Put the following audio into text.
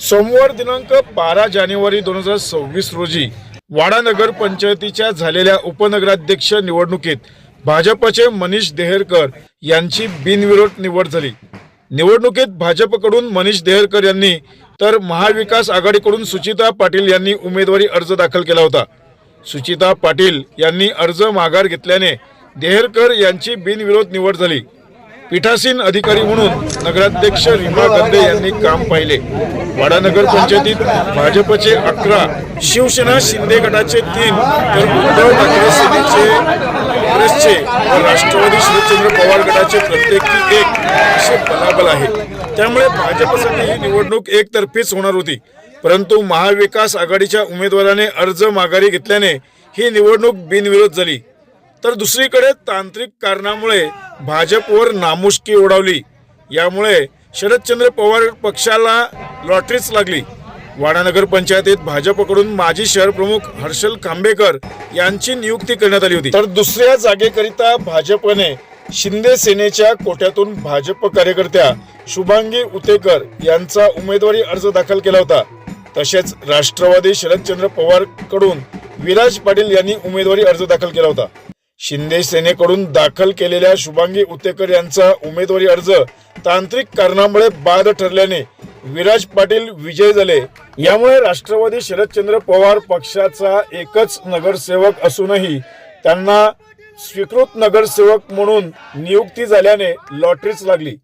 सोमवार दिनांक बारा जानेवारी दोन हजार सव्वीस रोजी वाडा नगर पंचायतीच्या झालेल्या उपनगराध्यक्ष निवडणुकीत भाजपचे मनीष देहरकर यांची बिनविरोध निवड झाली. निवडणुकीत भाजपकडून मनीष देहरकर यांनी तर महाविकास आघाडीकडून सुचिता पाटील यांनी उमेदवारी अर्ज दाखल केला होता. सुचिता पाटील यांनी अर्ज माघार घेतल्याने देहरकर यांची बिनविरोध निवड झाली. पीठासीन अधिकारी म्हणून नगराध्यक्ष रिमा गंदे यांनी काम पाहिले. वाडा नगर पंचायतीत भाजपचे अकरा शिवसेना शिंदे गटाचे तीन तर उद्धव ठाकरे सेनेचे काँग्रेसचे व राष्ट्रवादी शिवचंद्र पवार गटाचे प्रत्येकी एक असे बलाबल आहे. त्यामुळे भाजपसाठी ही निवडणूक एकतर्फीच होणार होती. परंतु महाविकास आघाडीच्या उमेदवाराने अर्ज माघारी घेतल्याने ही निवडणूक बिनविरोध झाली. तर दुसरीकडे तांत्रिक कारणामुळे भाजपवर नामुष्की ओढावली. यामुळे शरदचंद्र पवार पक्षाला लॉटरीच लागली. वाडा नगर पंचायतीत भाजपकडून माजी शहर प्रमुख हर्षल खांबेकर यांची नियुक्ती करण्यात आली होती. तर दुसऱ्या जागेकरिता भाजपने शिंदे सेनेच्या कोट्यातून भाजप कार्यकर्त्या शुभांगी उतेकर यांचा उमेदवारी अर्ज दाखल केला होता. तसेच राष्ट्रवादी शरदचंद्र पवारकडून विराज पाटील यांनी उमेदवारी अर्ज दाखल केला होता. शिंदे सेनेकडून दाखल केलेल्या शुभांगी उतेकर यांचा उमेदवारी अर्ज तांत्रिक कारणामुळे बाद ठरल्याने विराज पाटील विजय झाले. यामुळे राष्ट्रवादी शरदचंद्र पवार पक्षाचा एकच नगरसेवक असूनही त्यांना स्वीकृत नगरसेवक म्हणून नियुक्ती झाल्याने लॉटरीच लागली.